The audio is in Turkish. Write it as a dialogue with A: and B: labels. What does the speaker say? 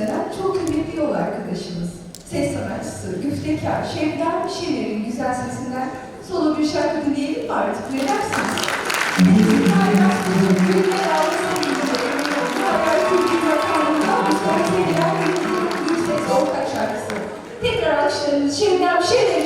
A: yükselen çok kıymetli yol arkadaşımız. Ses sanatçısı, güftekar, şevder bir şeylerin güzel sesinden solo bir şarkı dinleyelim mi artık? Ne dersiniz? Tekrar alışlarımız, şevder bir şeylerin